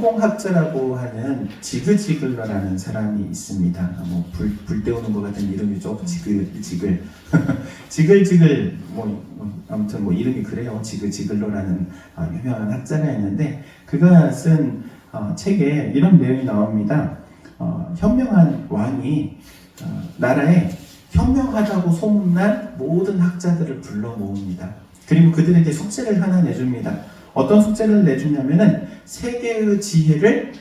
성공학자라고 하는 지그지글러라는 사람이 있습니다. 뭐 불 불 때우는 것 같은 이름이죠. 지글지글 지글지글 뭐, 뭐 아무튼 뭐 이름이 그래요. 지글지글러라는 어, 유명한 학자가 있는데 그가 쓴 어, 책에 이런 내용이 나옵니다. 어, 현명한 왕이 어, 나라에 현명하다고 소문난 모든 학자들을 불러 모읍니다. 그리고 그들에게 숙제를 하나 내줍니다. 어떤 숙제를 내주냐면은 세계의 지혜를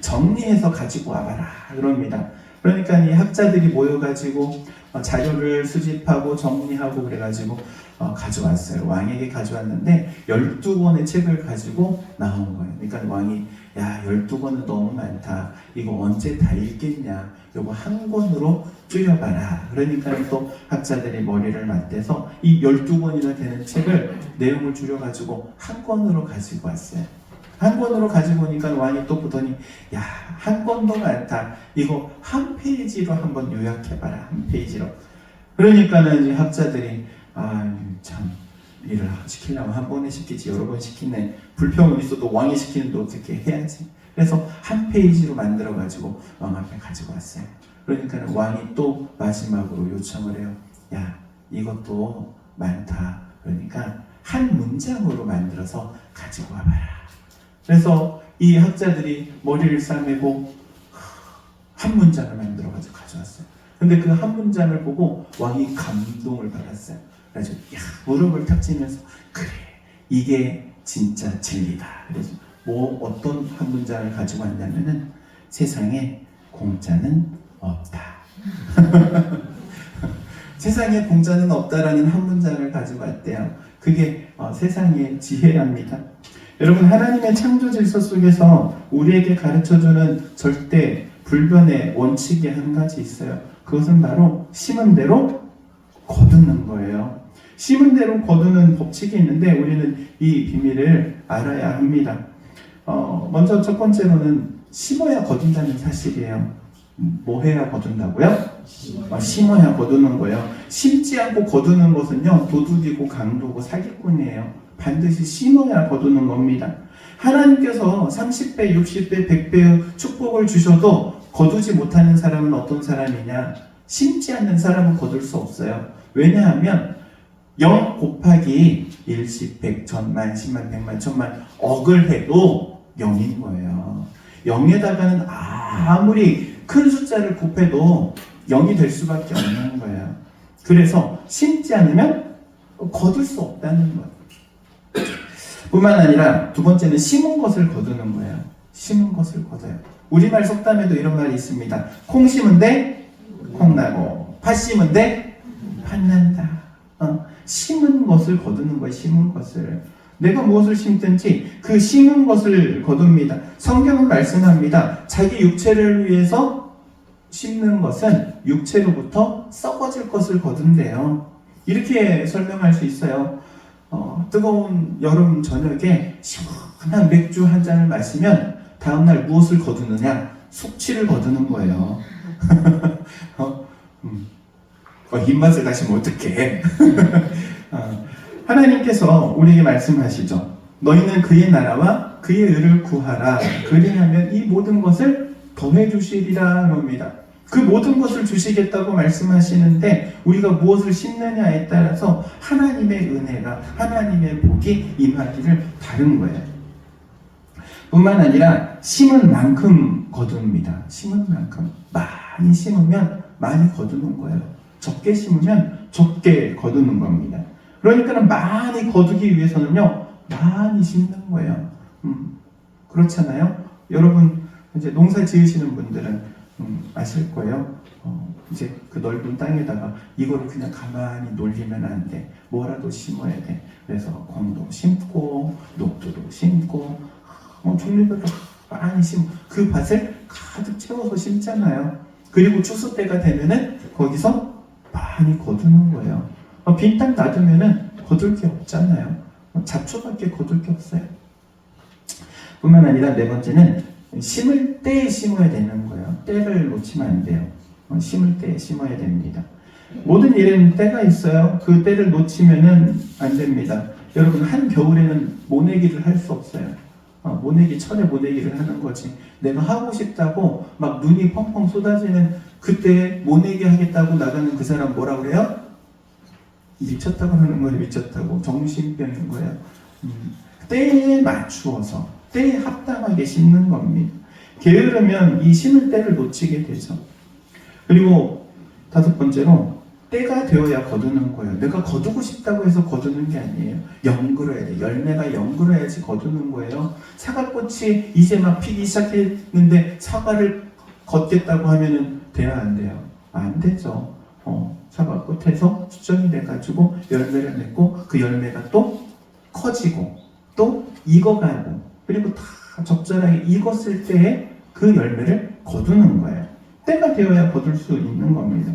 정리해서 가지고 와봐라 그럽니다. 그러니까 이 학자들이 모여가지고 어, 자료를 수집하고 정리하고 그래가지고 어, 가져왔어요. 왕에게 가져왔는데 12권의 책을 가지고 나온 거예요. 그러니까 왕이 야 12권은 너무 많다. 이거 언제 다 읽겠냐. 이거 한 권으로 줄여봐라. 그러니까 또 학자들이 머리를 맞대서 이 12권이나 되는 책을 내용을 줄여가지고 한 권으로 가지고 왔어요. 한 권으로 가지고 오니까 왕이 또 보더니 야 한 권도 많다. 이거 한 페이지로 한번 요약해봐라. 한 페이지로. 그러니까는 이 학자들이 아 참 일을 시키려면 한 번에 시키지 여러 번 시키네. 불평은 있어도 왕이 시키는데 어떻게 해야지. 그래서 한 페이지로 만들어 가지고 왕 앞에 가지고 왔어요. 그러니까 왕이 또 마지막으로 요청을 해요. 야 이것도 많다. 그러니까 한 문장으로 만들어서 가지고 와봐라. 그래서 이 학자들이 머리를 싸매고 한 문장을 만들어 가지고 가져왔어요. 근데 그 한 문장을 보고 왕이 감동을 받았어요. 그래서 야 무릎을 탁 치면서 그래 이게 진짜 진리다. 그래서 뭐 어떤 한 문장을 가지고 왔냐면은 세상에 공짜는 없다. 세상에 공짜는 없다라는 한 문장을 가지고 왔대요. 그게 어, 세상의 지혜랍니다. 여러분 하나님의 창조 질서 속에서 우리에게 가르쳐주는 절대 불변의 원칙이 한 가지 있어요. 그것은 바로 심은 대로 거두는 거예요. 심은 대로 거두는 법칙이 있는데 우리는 이 비밀을 알아야 합니다. 어, 먼저 첫 번째로는 심어야 거둔다는 사실이에요. 뭐 해야 거둔다고요? 어, 심어야 거두는 거예요. 심지 않고 거두는 것은요, 도둑이고 강도고 사기꾼이에요. 반드시 심어야 거두는 겁니다. 하나님께서 30배, 60배, 100배의 축복을 주셔도 거두지 못하는 사람은 어떤 사람이냐? 심지 않는 사람은 거둘 수 없어요. 왜냐하면 0 곱하기 1, 10, 100, 천만, 10만, 100만, 천만 억을 해도 0인 거예요. 0에다가는 아무리 큰 숫자를 곱해도 0이 될 수밖에 없는 거예요. 그래서 심지 않으면 거둘 수 없다는 거예요. 뿐만 아니라 두 번째는 심은 것을 거두는 거예요. 심은 것을 거둬요. 우리말 속담에도 이런 말이 있습니다. 콩 심은데 콩 나고 팥 심은데 팥 난다. 어, 심은 것을 거두는 거예요. 심은 것을. 내가 무엇을 심든지 그 심은 것을 거둡니다. 성경은 말씀합니다. 자기 육체를 위해서 심는 것은 육체로부터 썩어질 것을 거둔대요. 이렇게 설명할 수 있어요. 어, 뜨거운 여름 저녁에 시원한 맥주 한 잔을 마시면 다음날 무엇을 거두느냐? 숙취를 거두는 거예요. 어, 음. 어, 입맛을 다시면 어떡해. 어, 하나님께서 우리에게 말씀하시죠. 너희는 그의 나라와 그의 의를 구하라. 그리하면 이 모든 것을 더해 주시리라 합니다. 그 모든 것을 주시겠다고 말씀하시는데 우리가 무엇을 심느냐에 따라서 하나님의 은혜가 하나님의 복이 임하기를 다른 거예요. 뿐만 아니라 심은 만큼 거둡니다. 심은 만큼 많이 심으면 많이 거두는 거예요. 적게 심으면 적게 거두는 겁니다. 그러니까는 많이 거두기 위해서는요 많이 심는 거예요. 음, 그렇잖아요. 여러분 이제 농사 지으시는 분들은 음, 아실 거예요. 어, 이제 그 넓은 땅에다가 이거를 그냥 가만히 놀리면 안 돼. 뭐라도 심어야 돼. 그래서 콩도 심고 녹두도 심고 어, 종류별로 많이 심고 그 밭을 가득 채워서 심잖아요. 그리고 추수 때가 되면은 거기서 많이 거두는 거예요. 어, 빈땅 놔두면은 거둘 게 없잖아요. 어, 잡초밖에 거둘 게 없어요. 뿐만 아니라 네 번째는 심을 때 심어야 되는 거예요. 때를 놓치면 안 돼요. 어, 심을 때 심어야 됩니다. 모든 일에는 때가 있어요. 그 때를 놓치면은 안 됩니다. 여러분 한 겨울에는 모내기를 할 수 없어요. 어, 모내기 철에 모내기를 하는 거지. 내가 하고 싶다고 막 눈이 펑펑 쏟아지는 그때 모내기 하겠다고 나가는 그 사람 뭐라 그래요? 미쳤다고 하는 거예요. 미쳤다고 정신병인 거예요. 음, 때에 맞추어서 때에 합당하게 심는 겁니다. 게으르면 이 심을 때를 놓치게 되죠. 그리고 다섯 번째로 때가 되어야 거두는 거예요. 내가 거두고 싶다고 해서 거두는 게 아니에요. 연그러야 돼. 열매가 연그러야지 거두는 거예요. 사과꽃이 이제 막 피기 시작했는데 사과를 걷겠다고 하면은 돼야 안 돼요. 안 되죠. 어, 사과 꽃에서 수정이 돼가지고 열매를 맺고 그 열매가 또 커지고 또 익어가고 그리고 다 적절하게 익었을 때에 그 열매를 거두는 거예요. 때가 되어야 거둘 수 있는 겁니다.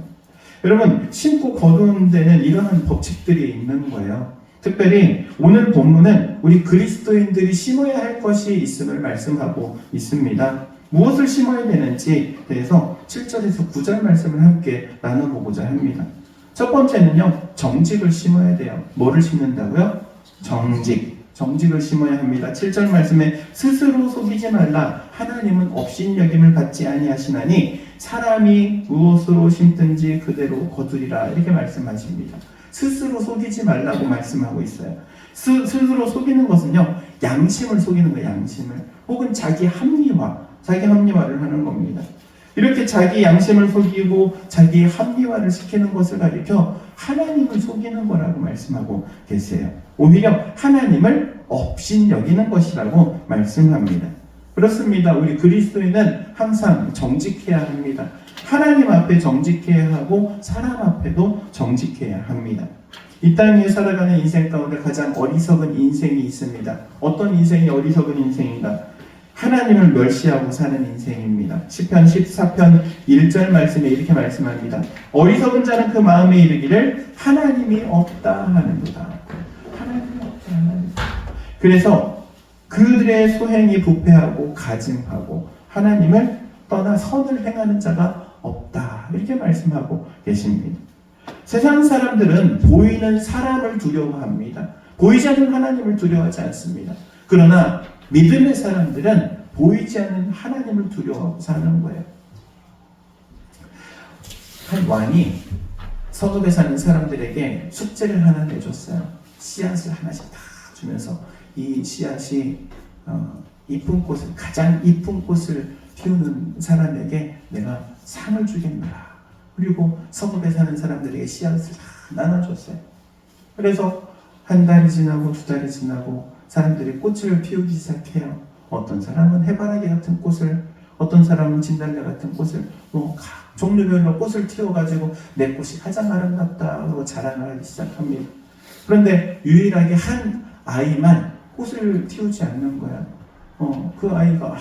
여러분 심고 거두는 데는 이러한 법칙들이 있는 거예요. 특별히 오늘 본문은 우리 그리스도인들이 심어야 할 것이 있음을 말씀하고 있습니다. 무엇을 심어야 되는지 대해서 7절에서 9절 말씀을 함께 나눠보고자 합니다. 첫 번째는요, 정직을 심어야 돼요. 뭐를 심는다고요? 정직. 정직을 심어야 합니다. 7절 말씀에 스스로 속이지 말라. 하나님은 업신여김을 받지 아니하시나니 사람이 무엇으로 심든지 그대로 거두리라. 이렇게 말씀하십니다. 스스로 속이지 말라고 말씀하고 있어요. 스, 스스로 속이는 것은요, 양심을 속이는 거예요, 양심을. 혹은 자기 합리화, 자기 합리화를 하는 겁니다. 이렇게 자기 양심을 속이고 자기 합리화를 시키는 것을 가리켜 하나님을 속이는 거라고 말씀하고 계세요. 오히려 하나님을 업신 여기는 것이라고 말씀합니다. 그렇습니다. 우리 그리스도인은 항상 정직해야 합니다. 하나님 앞에 정직해야 하고 사람 앞에도 정직해야 합니다. 이 땅에 살아가는 인생 가운데 가장 어리석은 인생이 있습니다. 어떤 인생이 어리석은 인생인가? 하나님을 멸시하고 사는 인생입니다. 10편 14편 1절 말씀에 이렇게 말씀합니다. 어리석은 자는 그 마음에 이르기를 하나님이 없다 하는도다. 하나님이 없다 하는도다. 그래서 그들의 소행이 부패하고 가증하고 하나님을 떠나 선을 행하는 자가 없다. 이렇게 말씀하고 계십니다. 세상 사람들은 보이는 사람을 두려워합니다. 보이지 않는 하나님을 두려워하지 않습니다. 그러나 믿음의 사람들은 보이지 않는 하나님을 두려워 사는 거예요. 한 왕이 서급에 사는 사람들에게 숙제를 하나 내줬어요. 씨앗을 하나씩 다 주면서 이 씨앗이 어, 이쁜 꽃을 가장 이쁜 꽃을 피우는 사람에게 내가 상을 주겠노라. 그리고 서급에 사는 사람들에게 씨앗을 다 나눠줬어요. 그래서 한 달이 지나고 두 달이 지나고 사람들이 꽃을 피우기 시작해요. 어떤 사람은 해바라기 같은 꽃을, 어떤 사람은 진달래 같은 꽃을, 뭐각 종류별로 꽃을 튀어가지고 내 꽃이 가장 아름답다 하고 자랑을 하기 시작합니다. 그런데 유일하게 한 아이만 꽃을 틔우지 않는 거야. 어, 그 아이가 아,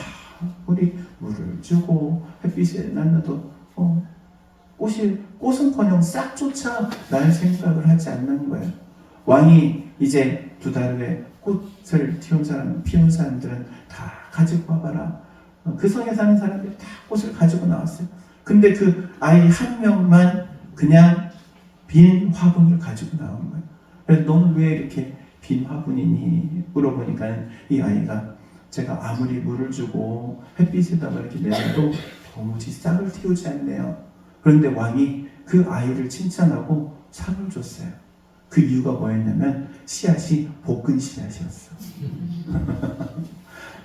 우리 물을 주고 햇빛에 놨는데도 어, 꽃이 꽃은커녕 싹조차 날 생각을 하지 않는 거예요. 왕이 이제 두 달 후에 꽃을 튀운 사람, 피운 사람들은 다 가지고 와봐라. 어, 그 성에 사는 사람들이 다 꽃을 가지고 나왔어요. 근데 그 아이 한 명만 그냥 빈 화분을 가지고 나온 거예요. 그래서 너는 왜 이렇게 빈 화분이니? 물어보니까 이 아이가 제가 아무리 물을 주고 햇빛에다가 이렇게 내놔도 도무지 싹을 틔우지 않네요. 그런데 왕이 그 아이를 칭찬하고 상을 줬어요. 그 이유가 뭐였냐면 씨앗이 볶은 씨앗이었어.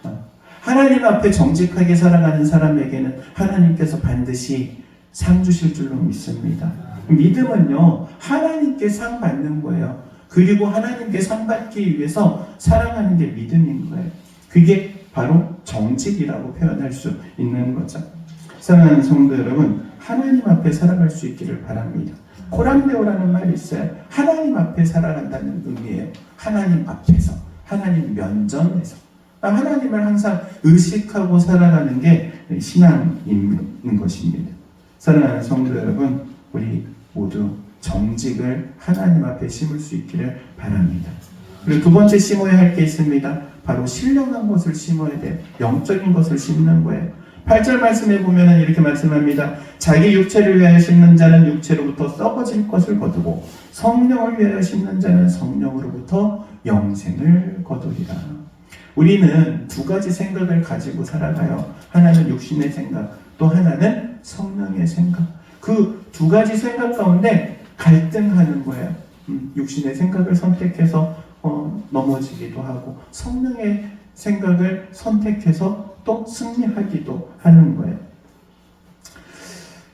하나님 앞에 정직하게 살아가는 사람에게는 하나님께서 반드시 상 주실 줄로 믿습니다. 믿음은요, 하나님께 상 받는 거예요. 그리고 하나님께 상 받기 위해서 살아가는 게 믿음인 거예요. 그게 바로 정직이라고 표현할 수 있는 거죠. 사랑하는 성도 여러분, 하나님 앞에 살아갈 수 있기를 바랍니다. 코람데오라는 말이 있어요. 하나님 앞에 살아간다는 의미예요. 하나님 앞에서, 하나님 면전에서. 하나님을 항상 의식하고 살아가는 게 신앙인 것입니다. 사랑하는 성도 여러분, 우리 모두 정직을 하나님 앞에 심을 수 있기를 바랍니다. 그리고 두 번째 심어야 할 게 있습니다. 바로 신령한 것을 심어야 돼요. 영적인 것을 심는 거예요. 8절 말씀에 보면 이렇게 말씀합니다. 자기 육체를 위하여 심는 자는 육체로부터 썩어질 것을 거두고 성령을 위하여 심는 자는 성령으로부터 영생을 거두리라. 우리는 두 가지 생각을 가지고 살아가요. 하나는 육신의 생각, 또 하나는 성령의 생각. 그 두 가지 생각 가운데 갈등하는 거예요. 음, 육신의 생각을 선택해서 어, 넘어지기도 하고 성령의 생각을 선택해서 또 승리하기도 하는 거예요.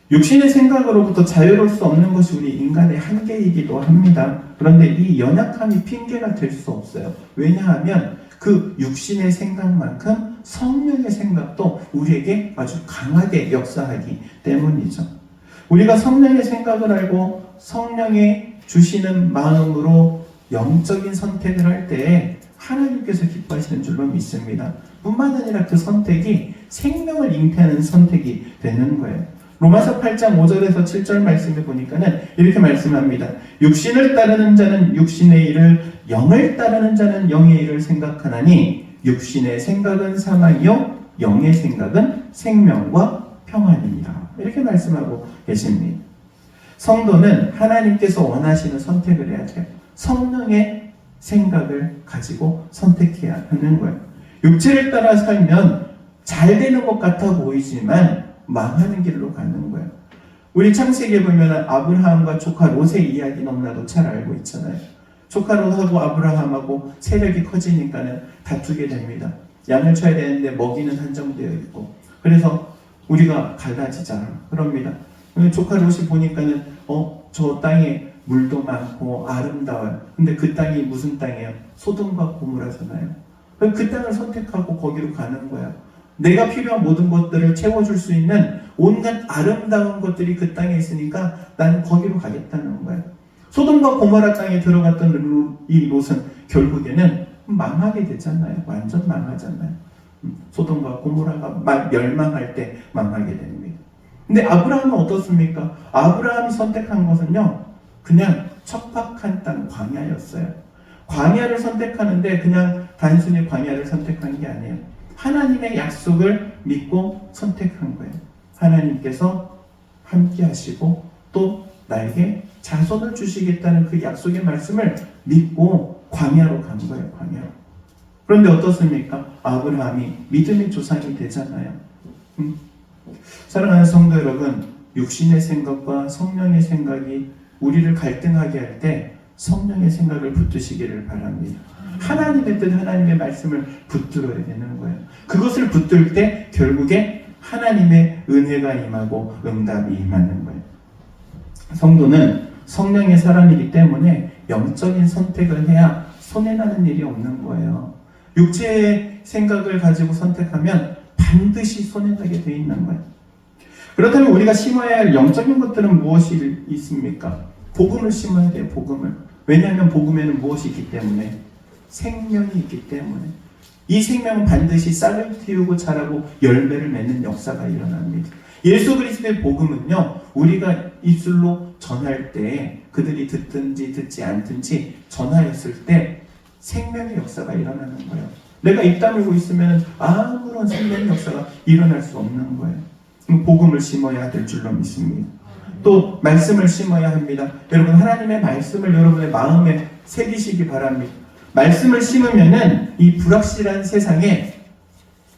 육신의 생각으로부터 자유로울 수 없는 것이 우리 인간의 한계이기도 합니다. 그런데 이 연약함이 핑계가 될 수 없어요. 왜냐하면 그 육신의 생각만큼 성령의 생각도 우리에게 아주 강하게 역사하기 때문이죠. 우리가 성령의 생각을 알고 성령의 주시는 마음으로 영적인 선택을 할때 하나님께서 기뻐하시는 줄로 믿습니다. 뿐만 아니라 그 선택이 생명을 잉태하는 선택이 되는 거예요. 로마서 8장 5절에서 7절 말씀을 보니까는 이렇게 말씀합니다. 육신을 따르는 자는 육신의 일을, 영을 따르는 자는 영의 일을 생각하나니 육신의 생각은 사망이요 영의 생각은 생명과 평안입니다. 이렇게 말씀하고 계십니다. 성도는 하나님께서 원하시는 선택을 해야 돼요. 성령의 생각을 가지고 선택해야 하는 거예요. 육체를 따라 살면 잘 되는 것 같아 보이지만 망하는 길로 가는 거예요. 우리 창세기에 보면 아브라함과 조카 롯의 이야기 너무나도 잘 알고 있잖아요. 조카 롯하고 아브라함하고 세력이 커지니까는 다투게 됩니다. 양을 쳐야 되는데 먹이는 한정되어 있고 그래서 우리가 갈라지자 그럽니다. 조카 롯이 보니까는 어 저 땅에 물도 많고 아름다워요. 근데 그 땅이 무슨 땅이에요? 소돔과 고무라잖아요. 그 땅을 선택하고 거기로 가는 거야. 내가 필요한 모든 것들을 채워줄 수 있는 온갖 아름다운 것들이 그 땅에 있으니까 나는 거기로 가겠다는 거예요. 소돔과 고모라 땅에 들어갔던 루- 이 롯은 결국에는 망하게 되잖아요. 완전 망하잖아요. 음, 소돔과 고모라가 마- 멸망할 때 망하게 됩니다. 근데 아브라함은 어떻습니까? 아브라함이 선택한 것은요, 그냥 척박한 땅 광야였어요. 광야를 선택하는데 그냥 단순히 광야를 선택한 게 아니에요. 하나님의 약속을 믿고 선택한 거예요. 하나님께서 함께 하시고 또 나에게 자손을 주시겠다는 그 약속의 말씀을 믿고 광야로 간 거예요, 광야로. 그런데 어떻습니까? 아브라함이 믿음의 조상이 되잖아요. 음? 사랑하는 성도 여러분, 육신의 생각과 성령의 생각이 우리를 갈등하게 할 때 성령의 생각을 붙드시기를 바랍니다. 하나님의 뜻, 하나님의 말씀을 붙들어야 되는 거예요. 그것을 붙들 때 결국에 하나님의 은혜가 임하고 응답이 임하는 거예요. 성도는 성령의 사람이기 때문에 영적인 선택을 해야 손해나는 일이 없는 거예요. 육체의 생각을 가지고 선택하면 반드시 손해나게 돼 있는 거예요. 그렇다면 우리가 심어야 할 영적인 것들은 무엇이 있습니까? 복음을 심어야 돼요, 복음을. 왜냐하면 복음에는 무엇이 있기 때문에? 생명이 있기 때문에. 이 생명은 반드시 싹을 틔우고 자라고 열매를 맺는 역사가 일어납니다. 예수 그리스도의 복음은요, 우리가 입술로 전할 때 그들이 듣든지 듣지 않든지 전하였을 때 생명의 역사가 일어나는 거예요. 내가 입 다물고 있으면 아무런 생명의 역사가 일어날 수 없는 거예요. 복음을 심어야 될 줄로 믿습니다. 또 말씀을 심어야 합니다. 여러분 하나님의 말씀을 여러분의 마음에 새기시기 바랍니다. 말씀을 심으면은 이 불확실한 세상에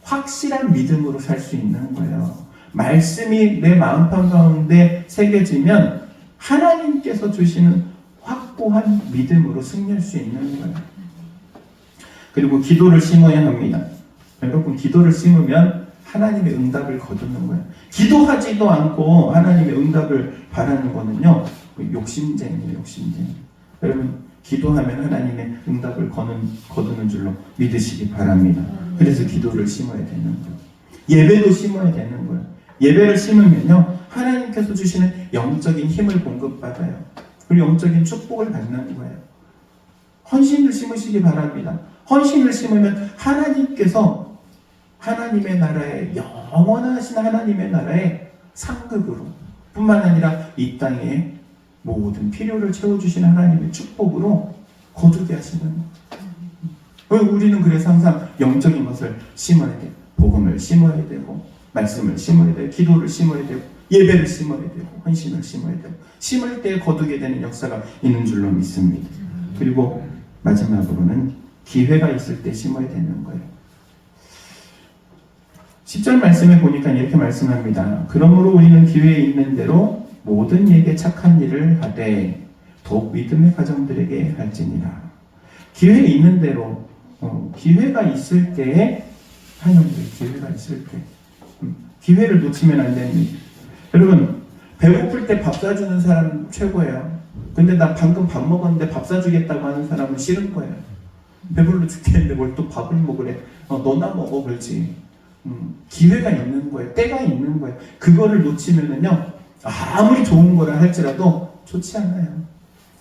확실한 믿음으로 살 수 있는 거예요. 말씀이 내 마음판 가운데 새겨지면 하나님께서 주시는 확고한 믿음으로 승리할 수 있는 거예요. 그리고 기도를 심어야 합니다. 여러분 기도를 심으면 하나님의 응답을 거두는 거예요. 기도하지도 않고 하나님의 응답을 바라는 거는요 그 욕심쟁이에요, 욕심쟁이. 여러분 기도하면 하나님의 응답을 거는, 거두는 줄로 믿으시기 바랍니다. 그래서 기도를 심어야 되는 거예요. 예배도 심어야 되는 거예요. 예배를 심으면요 하나님께서 주시는 영적인 힘을 공급받아요. 그리고 영적인 축복을 받는 거예요. 헌신을 심으시기 바랍니다. 헌신을 심으면 하나님께서 하나님의 나라에 영원하신 하나님의 나라의 상급으로 뿐만 아니라 이 땅에 모든 필요를 채워주시는 하나님의 축복으로 거두게 하시는 거예요. 우리는 그래서 항상 영적인 것을 심어야 돼요. 복음을 심어야 되고 말씀을 심어야 되고 기도를 심어야 되고 예배를 심어야 되고 헌신을 심어야 되고 심을 때 거두게 되는 역사가 있는 줄로 믿습니다. 그리고 마지막으로는 기회가 있을 때 심어야 되는 거예요. 10절 말씀에 보니까 이렇게 말씀합니다. 그러므로 우리는 기회에 있는 대로 모든 이에게 착한 일을 하되 더욱 믿음의 가정들에게 할지니라. 기회 있는 대로 어, 기회가 있을 때에 하는 거예요. 기회가 있을 때 음, 기회를 놓치면 안 됩니다. 여러분 배고플 때 밥 사주는 사람 최고예요. 근데 나 방금 밥 먹었는데 밥 사주겠다고 하는 사람은 싫은 거예요. 배불러 죽겠는데 뭘 또 밥을 먹으래? 어, 너나 먹어 그러지. 음, 기회가 있는 거예요. 때가 있는 거예요. 그거를 놓치면은요 아무리 좋은 거라 할지라도 좋지 않아요.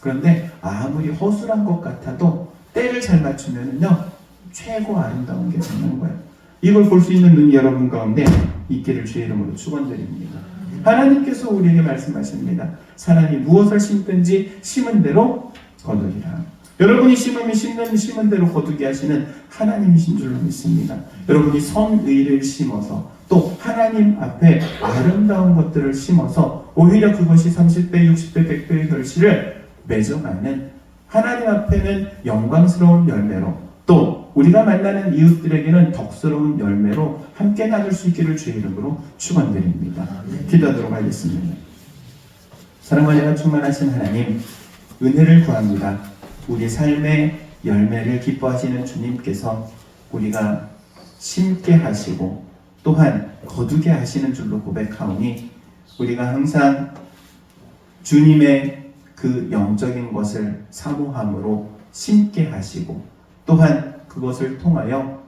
그런데 아무리 허술한 것 같아도 때를 잘 맞추면은요 최고 아름다운 게 되는 거예요. 이걸 볼 수 있는 눈이 여러분 가운데 있기를 주의 이름으로 축원드립니다. 하나님께서 우리에게 말씀하십니다. 사람이 무엇을 심든지 심은 대로 거두리라. 여러분이 심으면 심는 심은 대로 거두게 하시는 하나님이신 줄로 믿습니다. 여러분이 선의를 심어서 또 하나님 앞에 아름다운 것들을 심어서 오히려 그것이 30배, 60배, 100배의 결실을 맺어가는 하나님 앞에는 영광스러운 열매로 또 우리가 만나는 이웃들에게는 덕스러운 열매로 함께 나눌 수 있기를 주의 이름으로 축원드립니다. 기도하도록 하겠습니다. 사랑과 은혜가 충만하신 하나님 은혜를 구합니다. 우리 삶의 열매를 기뻐하시는 주님께서 우리가 심게 하시고 또한 거두게 하시는 줄로 고백하오니 우리가 항상 주님의 그 영적인 것을 사모함으로 심게 하시고 또한 그것을 통하여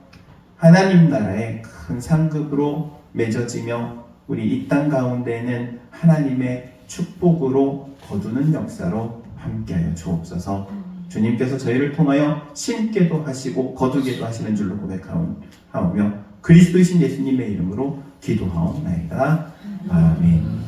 하나님 나라의 큰 상급으로 맺어지며 우리 이 땅 가운데는 하나님의 축복으로 거두는 역사로 함께하여 주옵소서. 주님께서 저희를 통하여 심게도 하시고 거두게도 하시는 줄로 고백하오며 그리스도이신 예수님의 이름으로 기도하옵나이다. 아멘.